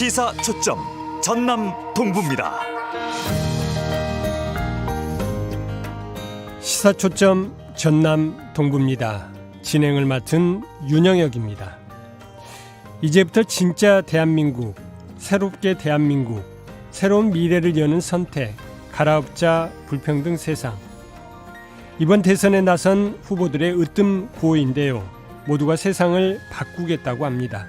시사 초점 전남 동부입니다. 시사 초점 전남 동부입니다. 진행을 맡은 윤영혁입니다. 이제부터 진짜 대한민국, 새롭게 대한민국, 새로운 미래를 여는 선택, 갈아엎자 불평등 세상. 이번 대선에 나선 후보들의 으뜸 구호인데요. 모두가 세상을 바꾸겠다고 합니다.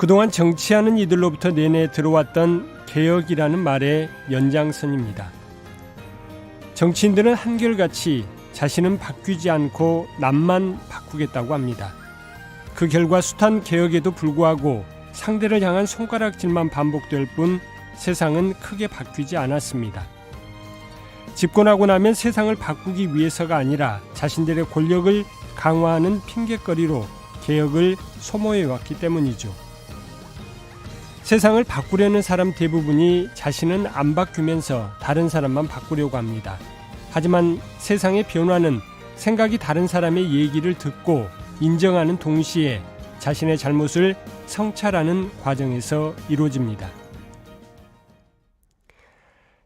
그동안 정치하는 이들로부터 내내 들어왔던 개혁이라는 말의 연장선입니다. 정치인들은 한결같이 자신은 바뀌지 않고 남만 바꾸겠다고 합니다. 그 결과 숱한 개혁에도 불구하고 상대를 향한 손가락질만 반복될 뿐 세상은 크게 바뀌지 않았습니다. 집권하고 나면 세상을 바꾸기 위해서가 아니라 자신들의 권력을 강화하는 핑계거리로 개혁을 소모해 왔기 때문이죠. 세상을 바꾸려는 사람 대부분이 자신은 안 바뀌면서 다른 사람만 바꾸려고 합니다. 하지만 세상의 변화는 생각이 다른 사람의 얘기를 듣고 인정하는 동시에 자신의 잘못을 성찰하는 과정에서 이루어집니다.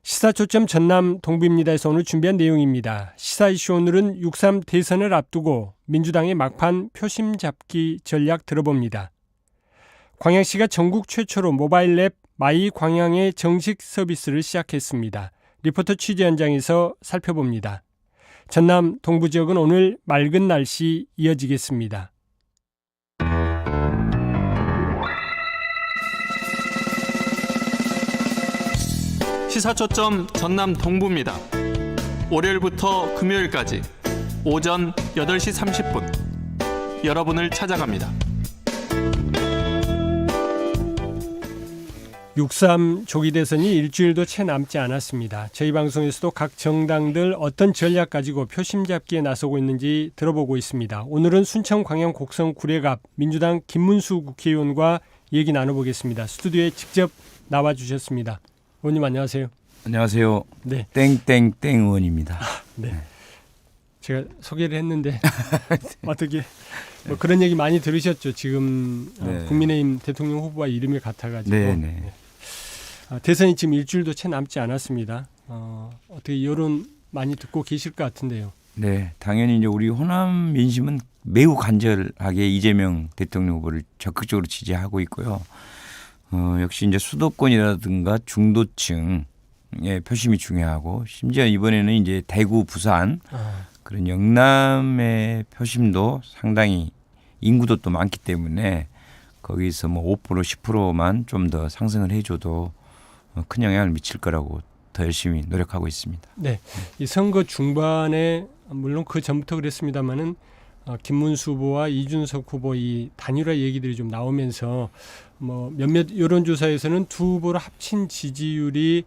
시사 초점 전남 동부입니다에서 오늘 준비한 내용입니다. 시사 이슈 오늘은 6.3 대선을 앞두고 민주당의 막판 표심 잡기 전략 들어봅니다. 광양시가 전국 최초로 모바일 앱 마이 광양의 정식 서비스를 시작했습니다. 리포터 취재 현장에서 살펴봅니다. 전남 동부 지역은 오늘 맑은 날씨 이어지겠습니다. 시사초점 전남 동부입니다. 월요일부터 금요일까지 오전 8시 30분 여러분을 찾아갑니다. 6.3 조기 대선이 일주일도 채 남지 않았습니다. 저희 방송에서도 각 정당들 어떤 전략 가지고 표심 잡기에 나서고 있는지 들어보고 있습니다. 오늘은 순천 광양 곡성 구례갑 민주당 김문수 국회의원과 얘기 나눠보겠습니다. 스튜디오에 직접 나와 주셨습니다. 의원님 안녕하세요. 안녕하세요. 네, 땡땡땡 의원입니다. 네. 제가 소개를 했는데 어떻게 뭐 그런 얘기 많이 들으셨죠? 지금 어, 네. 국민의힘 대통령 후보와 이름이 같아가지고 네, 네. 아, 대선이 지금 일주일도 채 남지 않았습니다. 어, 어떻게 여론 많이 듣고 계실 것 같은데요. 네, 당연히 이제 우리 호남 민심은 매우 간절하게 이재명 대통령 후보를 적극적으로 지지하고 있고요. 어, 역시 이제 수도권이라든가 중도층의 표심이 중요하고 심지어 이번에는 이제 대구, 부산 아, 그런 영남의 표심도 상당히 인구도 또 많기 때문에 거기서 뭐 5% 10%만 좀 더 상승을 해줘도 어, 큰 영향을 미칠 거라고 더 열심히 노력하고 있습니다. 네, 이 선거 중반에 물론 그 전부터 그랬습니다만은 어, 김문수 후보와 이준석 후보 이 단일화 얘기들이 좀 나오면서 뭐 몇몇 여론조사에서는 두 후보를 합친 지지율이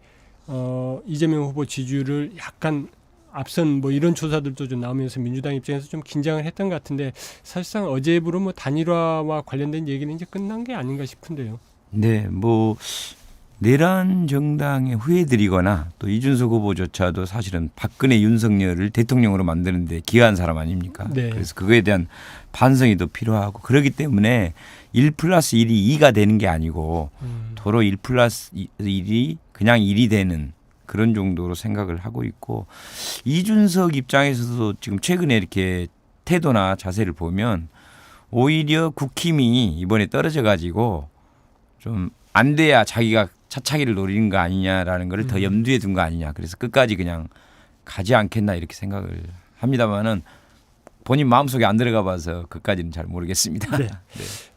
어, 이재명 후보 지지율을 약간 앞선 뭐 이런 조사들도 좀 나오면서 민주당 입장에서 좀 긴장을 했던 것 같은데 사실상 어제부로 뭐 단일화와 관련된 얘기는 이제 끝난 게 아닌가 싶은데요. 네, 뭐 내란 정당의 후예들이거나 또 이준석 후보조차도 사실은 박근혜 윤석열을 대통령으로 만드는데 기여한 사람 아닙니까? 네. 그래서 그거에 대한 반성이 더 필요하고 그렇기 때문에 1 플러스 1이 2가 되는 게 아니고 음, 도로 1 플러스 1이 그냥 1이 되는 그런 정도로 생각을 하고 있고 이준석 입장에서도 지금 최근에 이렇게 태도나 자세를 보면 오히려 국힘이 이번에 떨어져 가지고 좀 안 돼야 자기가 차차기를 노리는 거 아니냐라는 거를 더 음. 염두에 둔 거 아니냐. 그래서 끝까지 그냥 가지 않겠나 이렇게 생각을 합니다만은 본인 마음속에 안 들어가 봐서 그까지는 잘 모르겠습니다. 네.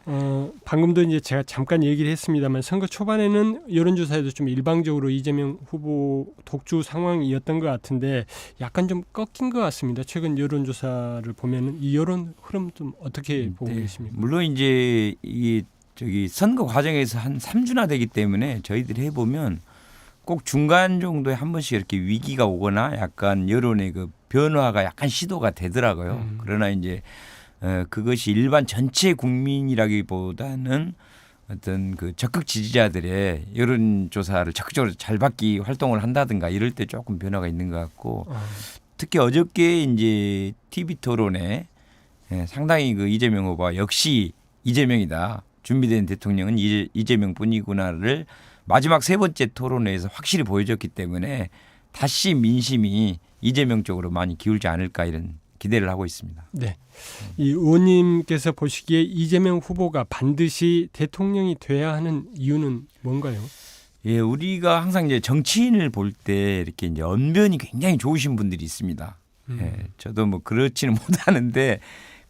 어, 방금도 이제 제가 잠깐 얘기를 했습니다만 선거 초반에는 여론조사에도 좀 일방적으로 이재명 후보 독주 상황이었던 것 같은데 약간 좀 꺾인 것 같습니다. 최근 여론조사를 보면은 이 여론 흐름 좀 어떻게 보고 네. 계십니까? 물론 이제 이 저기 선거 과정에서 한 3주나 되기 때문에 저희들이 해보면 꼭 중간 정도에 한 번씩 이렇게 위기가 오거나 약간 여론의 그 변화가 약간 시도가 되더라고요. 음. 그러나 이제 어, 그것이 일반 전체 국민이라기보다는 어떤 그 적극 지지자들의 여론 조사를 적극적으로 잘 받기 활동을 한다든가 이럴 때 조금 변화가 있는 것 같고 어, 특히 어저께 이제 TV 토론에 예, 상당히 그 이재명 후보가 역시 이재명이다. 준비된 대통령은 이재- 이재명 뿐이구나를 마지막 세 번째 토론회에서 확실히 보여줬기 때문에 다시 민심이 이재명 쪽으로 많이 기울지 않을까 이런 기대를 하고 있습니다. 네. 이 의원님께서 보시기에 이재명 후보가 반드시 대통령이 돼야 하는 이유는 뭔가요? 예, 우리가 항상 이제 정치인을 볼 때 이렇게 이제 언변이 굉장히 좋으신 분들이 있습니다. 음. 예, 저도 뭐 그렇지는 못하는데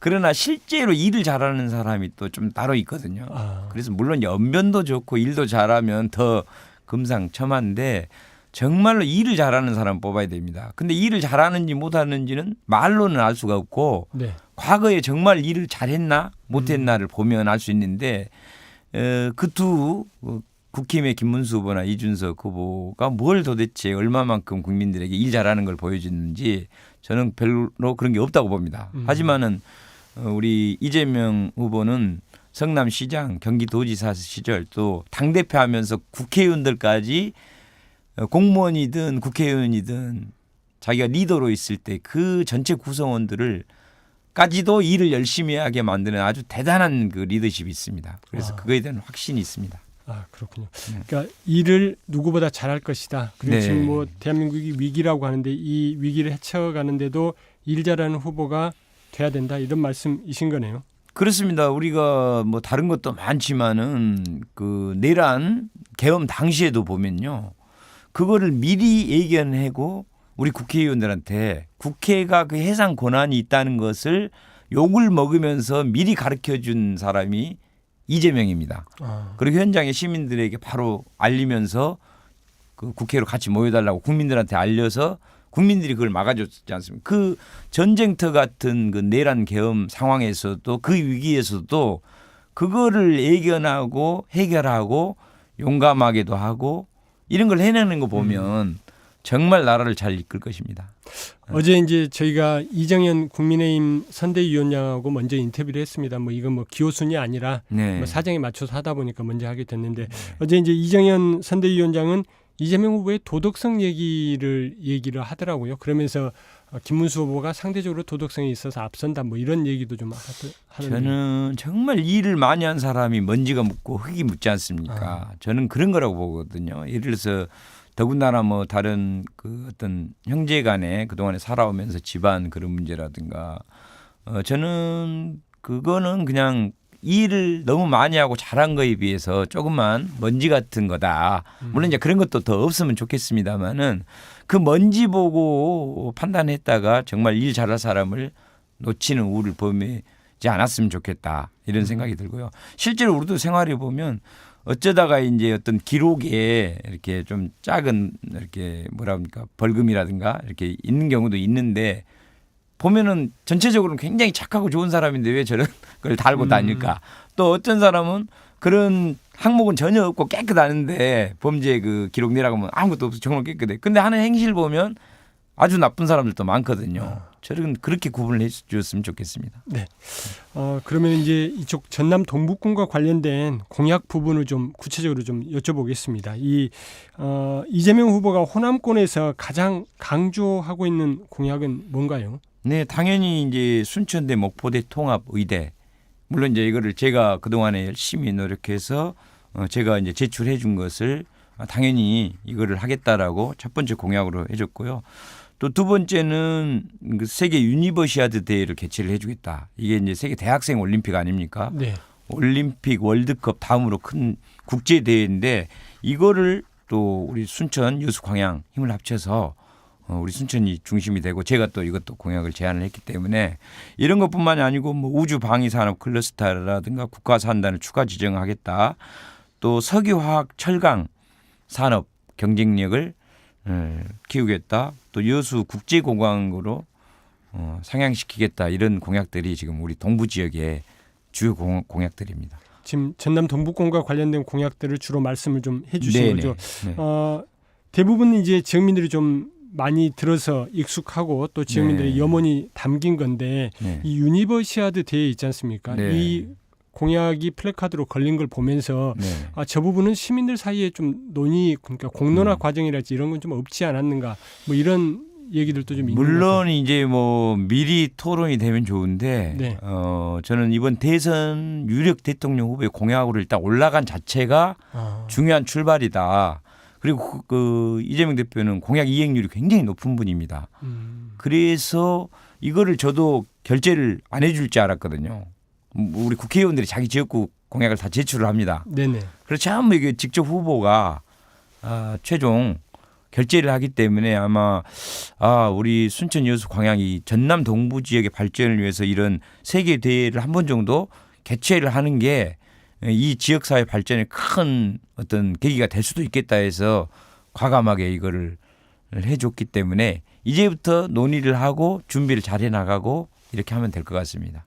그러나 실제로 일을 잘하는 사람이 또 좀 따로 있거든요. 아, 그래서 물론 연변도 좋고 일도 잘하면 더 금상첨화인데 정말로 일을 잘하는 사람 뽑아야 됩니다. 근데 일을 잘하는지 못하는지는 말로는 알 수가 없고 네. 과거에 정말 일을 잘했나 못했나를 보면 알 수 있는데 어, 그두 국힘의 김문수 후보나 이준석 후보가 뭘 도대체 얼마만큼 국민들에게 일 잘하는 걸 보여줬는지 저는 별로 그런 게 없다고 봅니다. 음. 하지만은 어, 우리 이재명 후보는 성남시장, 경기도지사 시절 또 당 대표 하면서 국회의원들까지 어, 공무원이든 국회의원이든 자기가 리더로 있을 때 그 전체 구성원들을 까지도 일을 열심히 하게 만드는 아주 대단한 그 리더십이 있습니다. 그래서 아. 그거에 대한 확신이 있습니다. 아 그렇군요. 네. 그러니까 일을 누구보다 잘할 것이다. 그리고 네. 지금 뭐 대한민국이 위기라고 하는데 이 위기를 헤쳐가는데도 일 잘하는 후보가 돼야 된다 이런 말씀이신 거네요. 그렇습니다. 우리가 뭐 다른 것도 많지만은 그 내란 계엄 당시에도 보면요. 그거를 미리 예견하고 우리 국회의원들한테 국회가 그 해상 권한이 있다는 것을 욕을 먹으면서 미리 가르쳐 준 사람이 이재명입니다. 아, 그리고 현장의 시민들에게 바로 알리면서 그 국회로 같이 모여달라고 국민들한테 알려서 국민들이 그걸 막아줬지 않습니까? 그 전쟁터 같은 그 내란 계엄 상황에서도 그 위기에서도 그거를 예견하고 해결하고 용감하게도 하고 이런 걸 해내는 거 보면 정말 나라를 잘 이끌 것입니다. 어제 이제 저희가 이정현 국민의힘 선대위원장하고 먼저 인터뷰를 했습니다. 뭐 이건 뭐 기호순이 아니라 네. 뭐 사정에 맞춰서 하다 보니까 먼저 하게 됐는데 어제 이제 이정현 선대위원장은 이재명 후보의 도덕성 얘기를 얘기를 하더라고요. 그러면서 어, 김문수 후보가 상대적으로 도덕성이 있어서 앞선다 뭐 이런 얘기도 좀 하더- 하던데. 저는 정말 일을 많이 한 사람이 먼지가 묻고 흙이 묻지 않습니까? 아. 저는 그런 거라고 보거든요. 예를 들어서 더군다나 뭐 다른 그 어떤 형제간에 그 동안에 살아오면서 집안 그런 문제라든가 어 저는 그거는 그냥 일을 너무 많이 하고 잘한 거에 비해서 조금만 먼지 같은 거다. 물론 이제 그런 것도 더 없으면 좋겠습니다만은 그 먼지 보고 판단했다가 정말 일 잘할 사람을 놓치는 우를 범하지 않았으면 좋겠다 이런 생각이 들고요. 실제로 우리도 생활해 보면 어쩌다가 이제 어떤 기록에 이렇게 좀 작은 이렇게 뭐라 합니까 벌금이라든가 이렇게 있는 경우도 있는데 보면은 전체적으로는 굉장히 착하고 좋은 사람인데 왜 저런 걸 달고 음. 다닐까? 또 어떤 사람은 그런 항목은 전혀 없고 깨끗하는데 범죄 그 기록 내라고 하면 아무것도 없어 정말 깨끗해. 근데 하는 행실 보면 아주 나쁜 사람들도 많거든요. 저는 그렇게 구분을 해 주셨으면 좋겠습니다. 어 그러면 이제 이쪽 전남 동북군과 관련된 공약 부분을 좀 구체적으로 좀 여쭤보겠습니다. 이 어, 이재명 후보가 호남권에서 가장 강조하고 있는 공약은 뭔가요? 네, 당연히 이제 순천대 목포대 통합 의대. 물론 이제 이거를 제가 그동안에 열심히 노력해서 어, 제가 이제 제출해 준 것을 아, 당연히 이거를 하겠다라고 첫 번째 공약으로 해줬고요. 또 두 번째는 그 세계 유니버시아드 대회를 개최를 해주겠다. 이게 이제 세계 대학생 올림픽 아닙니까? 네. 올림픽 월드컵 다음으로 큰 국제 대회인데 이거를 또 우리 순천 여수 광양 힘을 합쳐서 어, 우리 순천이 중심이 되고 제가 또 이것도 공약을 제안을 했기 때문에 이런 것뿐만이 아니고 뭐 우주 방위 산업 클러스터라든가 국가 산단을 추가 지정하겠다. 또 석유화학 철강 산업 경쟁력을 어, 키우겠다. 또 여수 국제공항으로 어, 상향시키겠다. 이런 공약들이 지금 우리 동부 지역의 주요 공, 공약들입니다. 지금 전남 동북권과 관련된 공약들을 주로 말씀을 좀 해주신 네네. 거죠. 네. 어, 대부분 이제 지역민들이 좀 많이 들어서 익숙하고 또 지역민들의 네. 염원이 담긴 건데 네. 이 유니버시아드 대회 있지 않습니까? 네. 이 공약이 플래카드로 걸린 걸 보면서 네. 아, 저 부분은 시민들 사이에 좀 논의 그러니까 공론화 음. 과정이랄지 이런 건 좀 없지 않았는가 뭐 이런 얘기들도 좀. 물론 이제 뭐 미리 토론이 되면 좋은데 네. 어 저는 이번 대선 유력 대통령 후보의 공약으로 일단 올라간 자체가 아, 중요한 출발이다. 그리고 그, 그 이재명 대표는 공약 이행률이 굉장히 높은 분입니다. 음, 그래서 이거를 저도 결재를 안 해줄 줄 알았거든요. 음, 우리 국회의원들이 자기 지역구 공약을 다 제출을 합니다. 네네. 그렇지 않으면 이게 직접 후보가 아, 최종 결재를 하기 때문에 아마 아 우리 순천 여수 광양이 전남 동부 지역의 발전을 위해서 이런 세계 대회를 한 번 정도 개최를 하는 게 이 지역 사회 발전에 큰 어떤 계기가 될 수도 있겠다 해서 과감하게 이거를 해줬기 때문에 이제부터 논의를 하고 준비를 잘 해나가고 이렇게 하면 될 것 같습니다.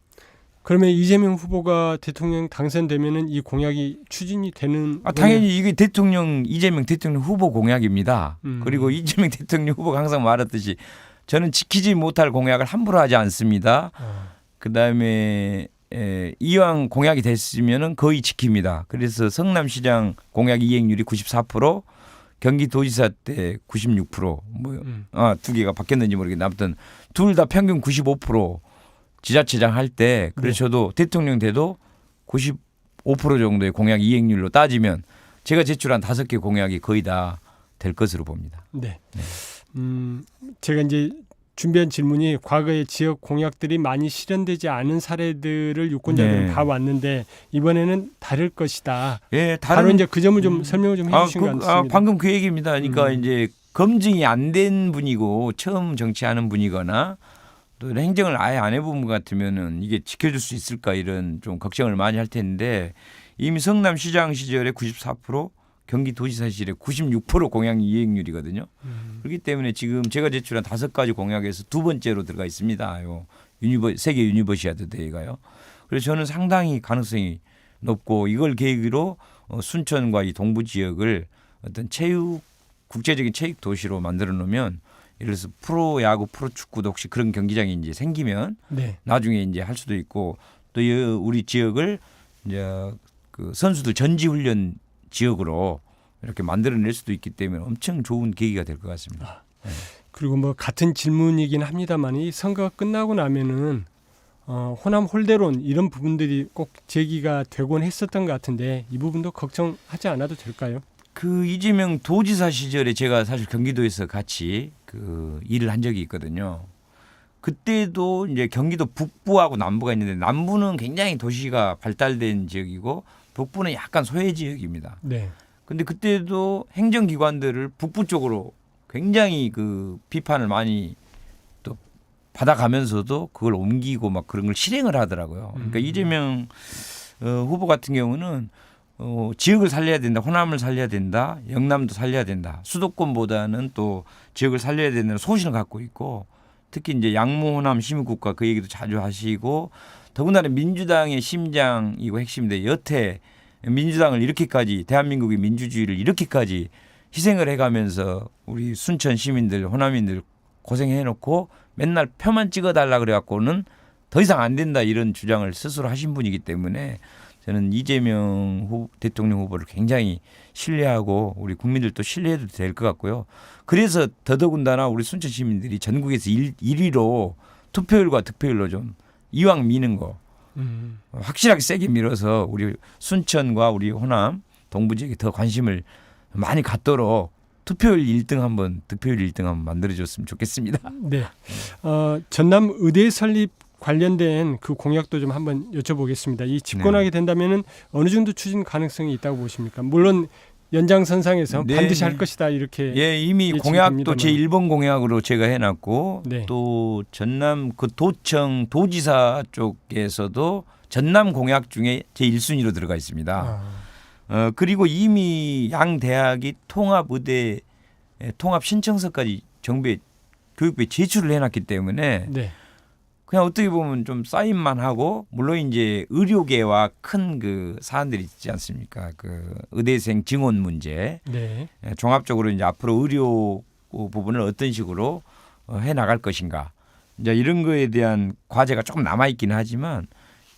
그러면 이재명 후보가 대통령 당선되면은 이 공약이 추진이 되는 아, 당연히 이게 대통령 이재명 대통령 후보 공약입니다. 음. 그리고 이재명 대통령 후보가 항상 말했듯이 저는 지키지 못할 공약을 함부로 하지 않습니다. 아, 그다음에 에, 이왕 공약이 됐으면은 거의 지킵니다. 그래서 성남시장 공약 이행률이 94%, 경기도지사 때 96%, 뭐 음. 아, 두 개가 바뀌었는지 모르겠는데 아무튼 둘 다 평균 95% 지자체장 할 때 그래서 네. 저도 대통령 돼도 95% 정도의 공약 이행률로 따지면 제가 제출한 다섯 개 공약이 거의 다 될 것으로 봅니다. 네. 음, 제가 이제 준비한 질문이 과거에 지역 공약들이 많이 실현되지 않은 사례들을 유권자들은 네. 봐왔는데 이번에는 다를 것이다. 예, 바로 다른 이제 그 점을 좀 설명을 좀 아, 해주신 것 그, 같습니다. 아, 방금 그 얘기입니다. 그러니까 음. 이제 검증이 안 된 분이고 처음 정치하는 분이거나 또 행정을 아예 안 해본 분 같으면은 이게 지켜줄 수 있을까 이런 좀 걱정을 많이 할 텐데 이미 성남시장 시절에 94% 경기도지사 시절에 96% 공약 이행률이거든요. 음, 그렇기 때문에 지금 제가 제출한 다섯 가지 공약에서 두 번째로 들어가 있습니다. 요 유니버 세계 유니버시아드 대회가요. 그래서 저는 상당히 가능성이 높고 이걸 계기로 어, 순천과 이 동부 지역을 어떤 체육 국제적인 체육 도시로 만들어 놓으면 예를 들어서 프로 야구, 프로 축구도 혹시 그런 경기장이 이제 생기면 네. 나중에 이제 할 수도 있고 또이 우리 지역을 이제 그 선수들 전지 훈련 지역으로 이렇게 만들어낼 수도 있기 때문에 엄청 좋은 계기가 될 것 같습니다. 그리고 뭐 같은 질문이긴 합니다만 이 선거가 끝나고 나면은 어, 호남 홀대론 이런 부분들이 꼭 제기가 되곤 했었던 것 같은데 이 부분도 걱정하지 않아도 될까요? 그 이재명 도지사 시절에 제가 사실 경기도에서 같이 그 일을 한 적이 있거든요. 그때도 이제 경기도 북부하고 남부가 있는데 남부는 굉장히 도시가 발달된 지역이고 북부는 약간 소외 지역입니다. 네. 근데 그때도 행정기관들을 북부 쪽으로 굉장히 그 비판을 많이 또 받아가면서도 그걸 옮기고 막 그런 걸 실행을 하더라고요. 그러니까 음. 이재명 어, 후보 같은 경우는 어, 지역을 살려야 된다, 호남을 살려야 된다, 영남도 살려야 된다. 수도권보다는 또 지역을 살려야 된다는 소신을 갖고 있고 특히 이제 양모 호남 시민국가 그 얘기도 자주 하시고 더군다나 민주당의 심장이고 핵심인데 여태 민주당을 이렇게까지 대한민국의 민주주의를 이렇게까지 희생을 해가면서 우리 순천 시민들 호남인들 고생해놓고 맨날 표만 찍어달라 그래갖고는 더 이상 안 된다 이런 주장을 스스로 하신 분이기 때문에 저는 이재명 후, 대통령 후보를 굉장히 신뢰하고 우리 국민들도 신뢰해도 될 것 같고요. 그래서 더더군다나 우리 순천 시민들이 전국에서 일 1위로 투표율과 득표율로 좀 이왕 미는 거 음. 확실하게 세게 밀어서 우리 순천과 우리 호남 동부 지역에 더 관심을 많이 갖도록 투표율 1등 한번 득표율 1등 한번 만들어줬으면 좋겠습니다. 네. 어, 전남 의대 설립 관련된 그 공약도 좀 한번 여쭤보겠습니다. 이 집권하게 된다면은 어느 정도 추진 가능성이 있다고 보십니까? 물론 연장선상에서 네, 반드시 할 네. 것이다 이렇게 예, 이미 공약도. 제 1번 공약으로 제가 해놨고 네. 또 전남 그 도청 도지사 쪽에서도 전남 공약 중에 제 1순위로 들어가 있습니다. 아, 어, 그리고 이미 양 대학이 통합 의대 에, 통합 신청서까지 정부에 교육부에 제출을 해놨기 때문에 네. 그냥 어떻게 보면 좀 사인만 하고 물론 이제 의료계와 큰 그 사안들이 있지 않습니까? 그 의대생 증원 문제 네. 예, 종합적으로 이제 앞으로 의료 부분을 어떤 식으로 어, 해 나갈 것인가 이제 이런 거에 대한 과제가 조금 남아 있기는 하지만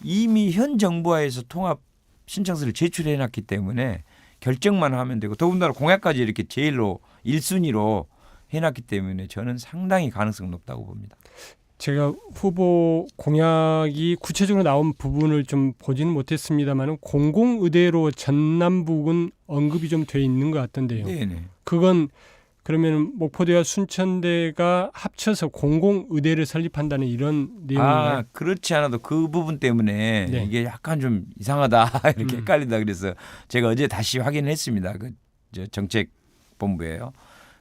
이미 현 정부와에서 통합 신청서를 제출해 놨기 때문에 결정만 하면 되고 더군다나 공약까지 이렇게 제일로 1순위로 해놨기 때문에 저는 상당히 가능성 높다고 봅니다. 제가 후보 공약이 구체적으로 나온 부분을 좀 보지는 못했습니다만은 공공의대로 전남북은 언급이 좀 돼 있는 것 같던데요. 네네. 그건 그러면 목포대와 순천대가 합쳐서 공공의대를 설립한다는 이런 내용인가요? 아 그렇지 않아도 그 부분 때문에 네. 이게 약간 좀 이상하다 이렇게 음. 헷갈린다 그래서 제가 어제 다시 확인했습니다. 그저 정책 본부에요.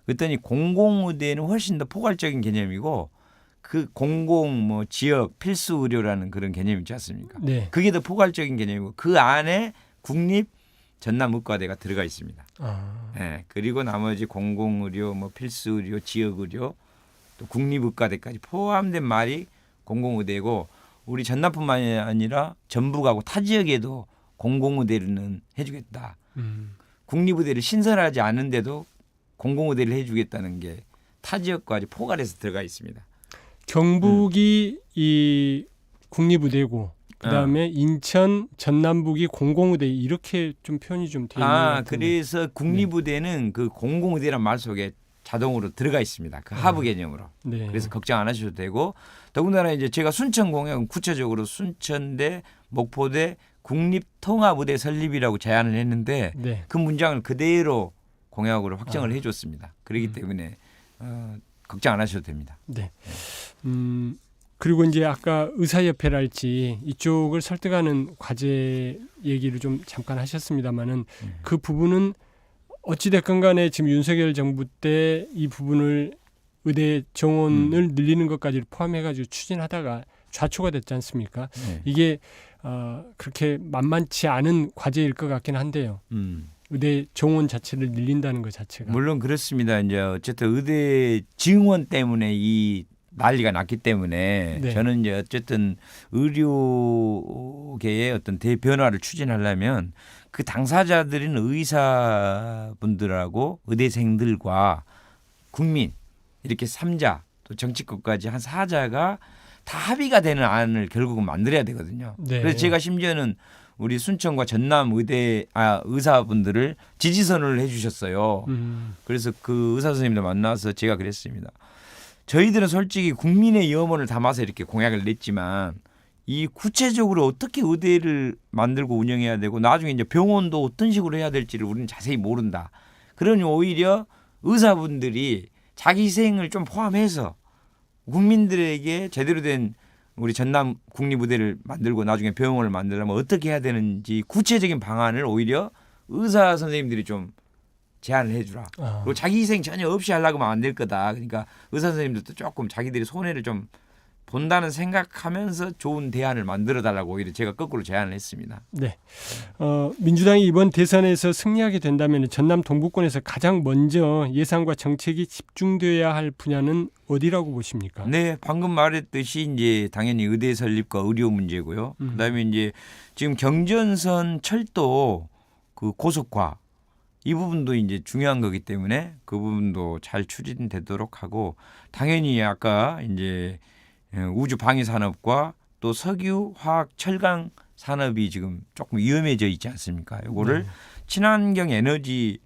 그랬더니 공공의대는 훨씬 더 포괄적인 개념이고 그 공공 뭐 지역 필수 의료라는 그런 개념이 있지 않습니까? 네. 그게 더 포괄적인 개념이고 그 안에 국립 전남의과대가 들어가 있습니다. 아, 예, 그리고 나머지 공공 의료, 뭐 필수 의료, 지역 의료, 또 국립의과대까지 포함된 말이 공공의대고 우리 전남뿐만이 아니라 전북하고 타 지역에도 공공의대는 해주겠다. 음. 국립의대를 신설하지 않은데도 공공의대를 해주겠다는 게 타 지역까지 포괄해서 들어가 있습니다. 경북이 이 국립의대고 그다음에 인천 전남북이 공공의대 이렇게 좀 표현이 좀돼 있는 것 아. 그래서 국립의대는 그 공공의대란 말 속에 자동으로 들어가 있습니다. 그 하부 개념으로. 네. 그래서 걱정 안 하셔도 되고 더군다나 이제 제가 순천 공약은 구체적으로 순천대, 목포대 국립통합의대 설립이라고 제안을 했는데 네. 그 문장을 그대로 공약으로 확정을 아. 해줬습니다. 그렇기 음. 때문에 어, 걱정 안 하셔도 됩니다. 네. 음 그리고 이제 아까 의사협회랄지 이쪽을 설득하는 과제 얘기를 좀 잠깐 하셨습니다만은 음. 그 부분은 어찌 됐건 간에 지금 윤석열 정부 때 이 부분을 의대 정원을 음. 늘리는 것까지 포함해 가지고 추진하다가 좌초가 됐지 않습니까? 네. 이게 어, 그렇게 만만치 않은 과제일 것 같긴 한데요. 음. 의대 정원 자체를 늘린다는 것 자체가 물론 그렇습니다. 이제 어쨌든 의대 증원 때문에 이 난리가 났기 때문에 네. 저는 이제 어쨌든 의료계의 어떤 대변화를 추진하려면 그 당사자들인 의사분들하고 의대생들과 국민 이렇게 삼자 또 정치권까지 한 사자가 다 합의가 되는 안을 결국은 만들어야 되거든요. 네. 그래서 제가 심지어는 우리 순천과 전남 의대 아 의사분들을 지지선을 해주셨어요. 음, 그래서 그 의사 선생님들 만나서 제가 그랬습니다. 저희들은 솔직히 국민의 염원을 담아서 이렇게 공약을 냈지만 이 구체적으로 어떻게 의대를 만들고 운영해야 되고 나중에 이제 병원도 어떤 식으로 해야 될지를 우리는 자세히 모른다. 그러니 오히려 의사분들이 자기 희생을 좀 포함해서 국민들에게 제대로 된 우리 전남 국립의대를 만들고 나중에 병원을 만들려면 어떻게 해야 되는지 구체적인 방안을 오히려 의사 선생님들이 좀 제안을 해주라. 아, 그리고 자기 희생 전혀 없이 하려고 하면 안 될 거다. 그러니까 의사 선생님들도 조금 자기들이 손해를 좀 본다는 생각하면서 좋은 대안을 만들어 달라고 오히려 제가 거꾸로 제안을 했습니다. 네. 어, 민주당이 이번 대선에서 승리하게 된다면 전남 동부권에서 가장 먼저 예산과 정책이 집중돼야 할 분야는 어디라고 보십니까? 네, 방금 말했듯이 이제 당연히 의대 설립과 의료 문제고요. 음. 그다음에 이제 지금 경전선 철도 그 고속화 이 부분도 이제 중요한 거기 때문에 그 부분도 잘 추진되도록 하고 당연히 아까 이제 예, 우주 방위 산업과 또 석유, 화학, 철강 산업이 지금 조금 위험해져 있지 않습니까? 이거를 네. 친환경 에너지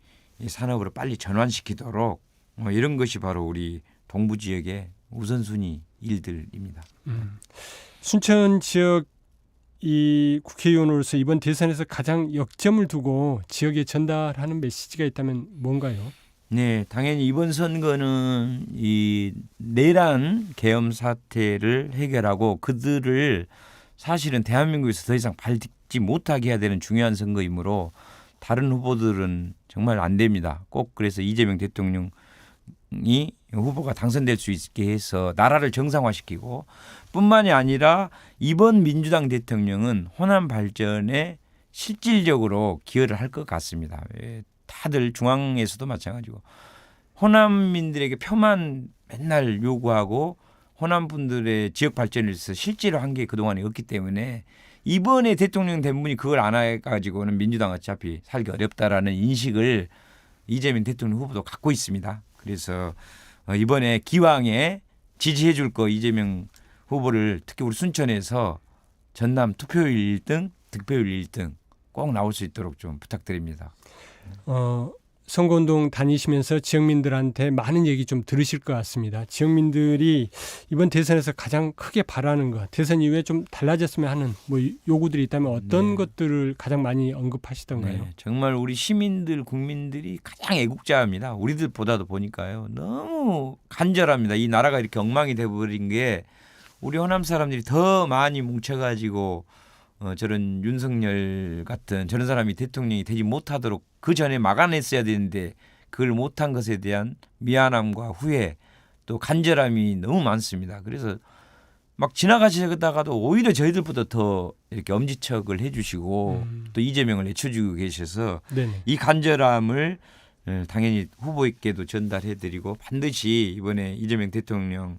산업으로 빨리 전환시키도록 뭐 이런 것이 바로 우리 동부 지역의 우선순위 일들입니다. 음. 순천 지역 이 국회의원으로서 이번 대선에서 가장 역점을 두고 지역에 전달하는 메시지가 있다면 뭔가요? 네, 당연히 이번 선거는 이 내란 계엄 사태를 해결하고 그들을 사실은 대한민국에서 더 이상 발딛지 못하게 해야 되는 중요한 선거이므로 다른 후보들은 정말 안 됩니다. 꼭 그래서 이재명 대통령이 후보가 당선될 수 있게 해서 나라를 정상화시키고 뿐만이 아니라 이번 민주당 대통령은 호남 발전에 실질적으로 기여를 할 것 같습니다. 예, 다들 중앙에서도 마찬가지고 호남민들에게 표만 맨날 요구하고 호남 분들의 지역 발전을 위해서 실제로 한 게 그동안에 없기 때문에 이번에 대통령 된 분이 그걸 안 해가지고는 민주당 어차피 살기 어렵다라는 인식을 이재명 대통령 후보도 갖고 있습니다. 그래서 어, 이번에 기왕에 지지해 줄 거 이재명 후보를 특히 우리 순천에서 전남 투표율 1등, 득표율 1등 꼭 나올 수 있도록 좀 부탁드립니다. 어, 선거운동 다니시면서 지역민들한테 많은 얘기 좀 들으실 것 같습니다. 지역민들이 이번 대선에서 가장 크게 바라는 것, 대선 이후에 좀 달라졌으면 하는 뭐 요구들이 있다면 어떤 네. 것들을 가장 많이 언급하시던가요? 네, 정말 우리 시민들 국민들이 가장 애국자입니다. 우리들보다도 보니까요. 너무 간절합니다. 이 나라가 이렇게 엉망이 돼버린 게 우리 호남 사람들이 더 많이 뭉쳐가지고 어, 저런 윤석열 같은 저런 사람이 대통령이 되지 못하도록 그 전에 막아냈어야 되는데 그걸 못한 것에 대한 미안함과 후회 또 간절함이 너무 많습니다. 그래서 막 지나가시다가도 오히려 저희들보다 더 이렇게 엄지척을 해주시고 음. 또 이재명을 내쳐주고 계셔서 네네. 이 간절함을 어, 당연히 후보에게도 전달해드리고 반드시 이번에 이재명 대통령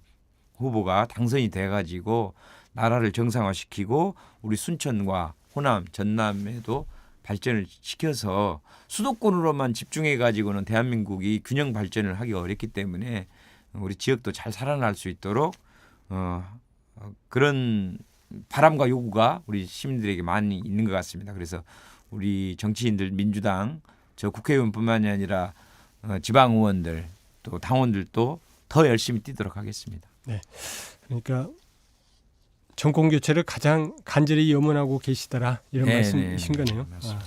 후보가 당선이 돼가지고 나라를 정상화시키고 우리 순천과 호남, 전남에도 발전을 시켜서 수도권으로만 집중해 가지고는 대한민국이 균형 발전을 하기 어렵기 때문에 우리 지역도 잘 살아날 수 있도록 어, 어, 그런 바람과 요구가 우리 시민들에게 많이 있는 것 같습니다. 그래서 우리 정치인들 민주당 저 국회의원뿐만이 아니라 어, 지방 의원들 또 당원들도 더 열심히 뛰도록 하겠습니다. 그러니까 정권 교체를 가장 간절히 염원하고 계시더라 이런 네, 말씀이신 네, 거네요. 아,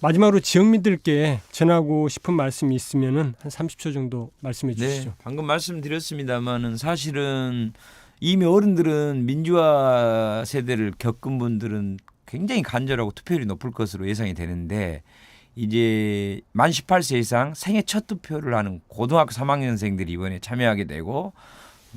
마지막으로 지역민들께 전하고 싶은 말씀이 있으면은 한 30초 정도 말씀해 주시죠. 네, 방금 말씀드렸습니다만은 사실은 이미 어른들은 민주화 세대를 겪은 분들은 굉장히 간절하고 투표율이 높을 것으로 예상이 되는데 이제 만 18세 이상 생애 첫 투표를 하는 고등학교 3학년생들이 이번에 참여하게 되고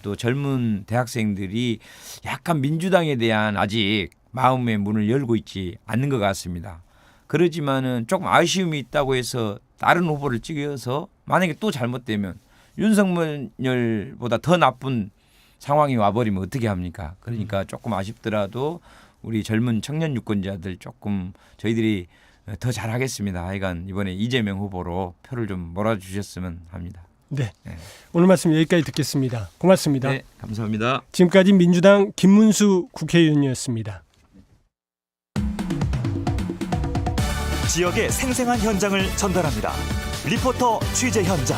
또 젊은 대학생들이 약간 민주당에 대한 아직 마음의 문을 열고 있지 않는 것 같습니다. 그러지만은 조금 아쉬움이 있다고 해서 다른 후보를 찍어서 만약에 또 잘못되면 윤석열보다 더 나쁜 상황이 와버리면 어떻게 합니까? 그러니까 조금 아쉽더라도 우리 젊은 청년 유권자들 조금 저희들이 더 잘하겠습니다. 하여간 이번에 이재명 후보로 표를 좀 몰아주셨으면 합니다. 네. 네. 오늘 말씀 여기까지 듣겠습니다. 고맙습니다. 네, 감사합니다. 지금까지 민주당 김문수 국회의원이었습니다. 지역의 생생한 현장을 전달합니다. 리포터 취재 현장.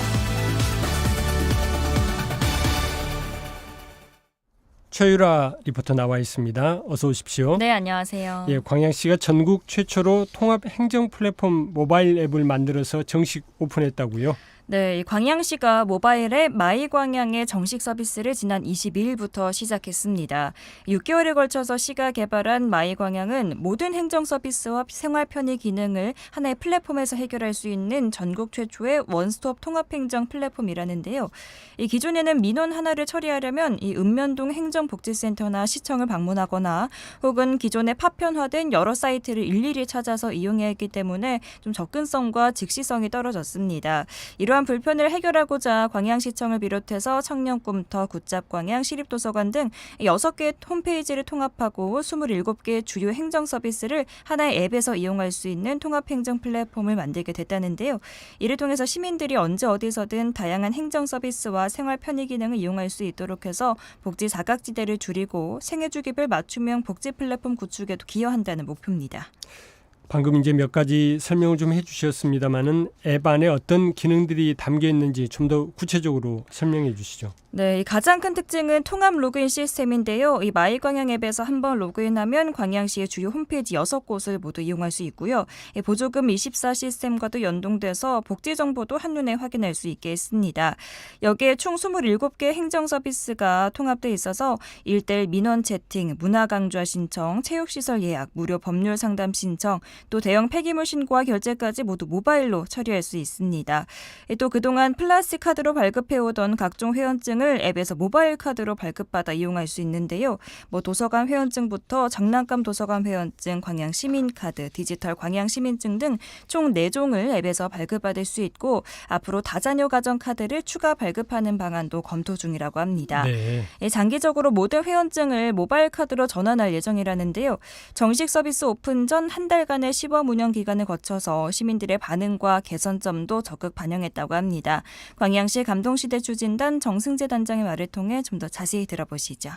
최유라 리포터 나와 있습니다. 어서 오십시오. 네, 안녕하세요. 예, 광양시가 전국 최초로 통합 행정 플랫폼 모바일 앱을 만들어서 정식 오픈했다고요. 네, 이 광양시가 모바일 앱 마이광양의 정식 서비스를 지난 22일부터 시작했습니다. 6개월에 걸쳐서 시가 개발한 마이광양은 모든 행정 서비스와 생활 편의 기능을 하나의 플랫폼에서 해결할 수 있는 전국 최초의 원스톱 통합 행정 플랫폼이라는데요. 이 기존에는 민원 하나를 처리하려면 이 읍면동 행정복지센터나 시청을 방문하거나 혹은 기존에 파편화된 여러 사이트를 일일이 찾아서 이용해야 했기 때문에 좀 접근성과 즉시성이 떨어졌습니다. 이러 한 불편을 해결하고자 광양시청을 비롯해서 청년꿈터 굿잡광양 시립도서관 등 6개 홈페이지를 통합하고 27개 주요 행정 서비스를 하나의 앱에서 이용할 수 있는 통합 행정 플랫폼을 만들게 됐다는데요. 이를 통해서 시민들이 언제 어디서든 다양한 행정 서비스와 생활 편의 기능을 이용할 수 있도록 해서 복지 사각지대를 줄이고 생애 주기별 맞춤형 복지 플랫폼 구축에도 기여한다는 목표입니다. 방금 이제 몇 가지 설명을 좀 해주셨습니다만은 앱 안에 어떤 기능들이 담겨 있는지 좀 더 구체적으로 설명해 주시죠. 네, 이 가장 큰 특징은 통합 로그인 시스템인데요. 이 마이 광양 앱에서 한번 로그인하면 광양시의 주요 홈페이지 6곳을 모두 이용할 수 있고요. 이 보조금 24 시스템과도 연동돼서 복지 정보도 한눈에 확인할 수 있게 했습니다. 여기에 총 27개 행정 서비스가 통합돼 있어서 일대일 민원 채팅, 문화 강좌 신청, 체육 시설 예약, 무료 법률 상담 신청, 또 대형 폐기물 신고와 결제까지 모두 모바일로 처리할 수 있습니다. 또 그동안 플라스틱 카드로 발급해오던 각종 회원증을 앱에서 모바일 카드로 발급받아 이용할 수 있는데요. 뭐 도서관 회원증부터 장난감 도서관 회원증, 광양 시민카드, 디지털 광양 시민증 등 총 4종을 앱에서 발급받을 수 있고 앞으로 다자녀 가정 카드를 추가 발급하는 방안도 검토 중이라고 합니다. 네. 예, 장기적으로 모든 회원증을 모바일 카드로 전환할 예정이라는데요. 정식 서비스 오픈 전 한 달간의 시범 운영 기간을 거쳐서 시민들의 반응과 개선점도 적극 반영했다고 합니다. 광양시 감동시대 추진단 정승재 단장의 말을 통해 좀 더 자세히 들어보시죠.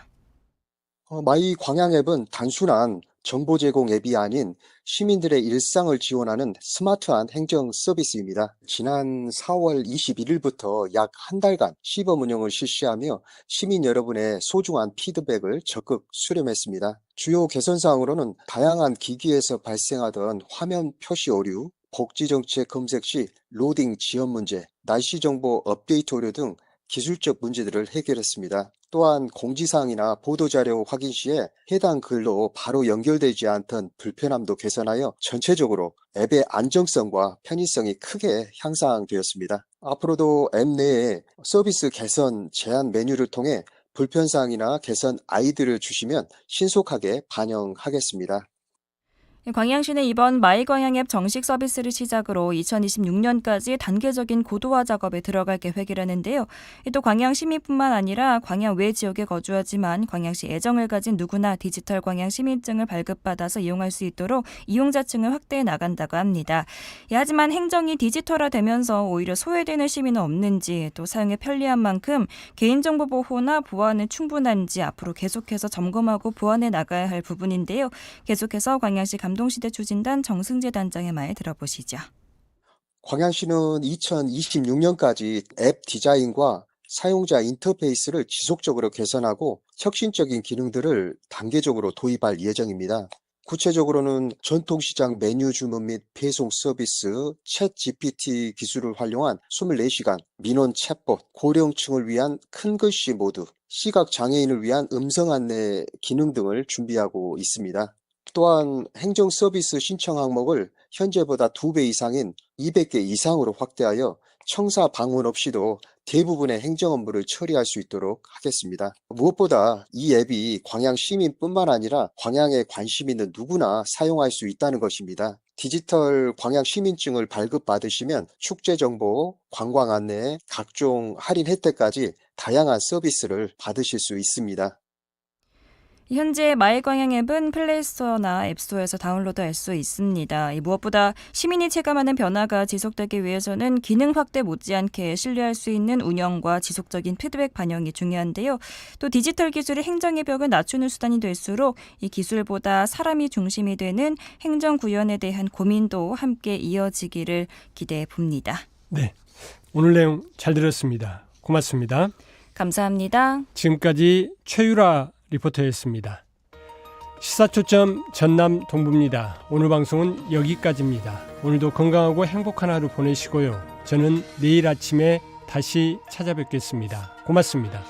어, 마이 광양 앱은 단순한 정보 제공 앱이 아닌 시민들의 일상을 지원하는 스마트한 행정 서비스입니다. 지난 4월 21일부터 약 한 달간 시범 운영을 실시하며 시민 여러분의 소중한 피드백을 적극 수렴했습니다. 주요 개선 사항으로는 다양한 기기에서 발생하던 화면 표시 오류, 복지 정책 검색 시 로딩 지연 문제, 날씨 정보 업데이트 오류 등 기술적 문제들을 해결했습니다. 또한 공지사항이나 보도자료 확인 시에 해당 글로 바로 연결되지 않던 불편함도 개선하여 전체적으로 앱의 안정성과 편의성이 크게 향상되었습니다. 앞으로도 앱 내에 서비스 개선 제한 메뉴를 통해 불편사항이나 개선 아이디를 주시면 신속하게 반영하겠습니다. 광양시는 이번 마이광양 앱 정식 서비스를 시작으로 2026년까지 단계적인 고도화 작업에 들어갈 계획이라는데요. 또 광양 시민뿐만 아니라 광양 외 지역에 거주하지만 광양시 애정을 가진 누구나 디지털 광양 시민증을 발급받아서 이용할 수 있도록 이용자층을 확대해 나간다고 합니다. 예, 하지만 행정이 디지털화되면서 오히려 소외되는 시민은 없는지 또 사용에 편리한 만큼 개인정보 보호나 보안은 충분한지 앞으로 계속해서 점검하고 보완해 나가야 할 부분인데요. 계속해서 광양시 감 동시대 추진단 정승재 단장의 말 들어보시죠. 광양시는 2026년까지 앱 디자인과 사용자 인터페이스를 지속적으로 개선하고 혁신적인 기능들을 단계적으로 도입할 예정입니다. 구체적으로는 전통시장 메뉴 주문 및 배송 서비스, 챗 GPT 기술을 활용한 24시간 민원 챗봇, 고령층을 위한 큰 글씨 모드, 시각 장애인을 위한 음성 안내 기능 등을 준비하고 있습니다. 또한 행정 서비스 신청 항목을 현재보다 2배 이상인 200개 이상으로 확대하여 청사 방문 없이도 대부분의 행정 업무를 처리할 수 있도록 하겠습니다. 무엇보다 이 앱이 광양 시민뿐만 아니라 광양에 관심 있는 누구나 사용할 수 있다는 것입니다. 디지털 광양 시민증을 발급받으시면 축제 정보, 관광 안내, 각종 할인 혜택까지 다양한 서비스를 받으실 수 있습니다. 현재 마이광양 앱은 플레이스토어나 앱스토어에서 다운로드할 수 있습니다. 이 무엇보다 시민이 체감하는 변화가 지속되기 위해서는 기능 확대 못지않게 신뢰할 수 있는 운영과 지속적인 피드백 반영이 중요한데요. 또 디지털 기술이 행정의 벽을 낮추는 수단이 될수록 이 기술보다 사람이 중심이 되는 행정 구현에 대한 고민도 함께 이어지기를 기대해 봅니다. 네. 오늘 내용 잘 들었습니다. 고맙습니다. 감사합니다. 지금까지 최유라 리포터였습니다. 시사초점 전남 동부입니다. 오늘 방송은 여기까지입니다. 오늘도 건강하고 행복한 하루 보내시고요. 저는 내일 아침에 다시 찾아뵙겠습니다. 고맙습니다.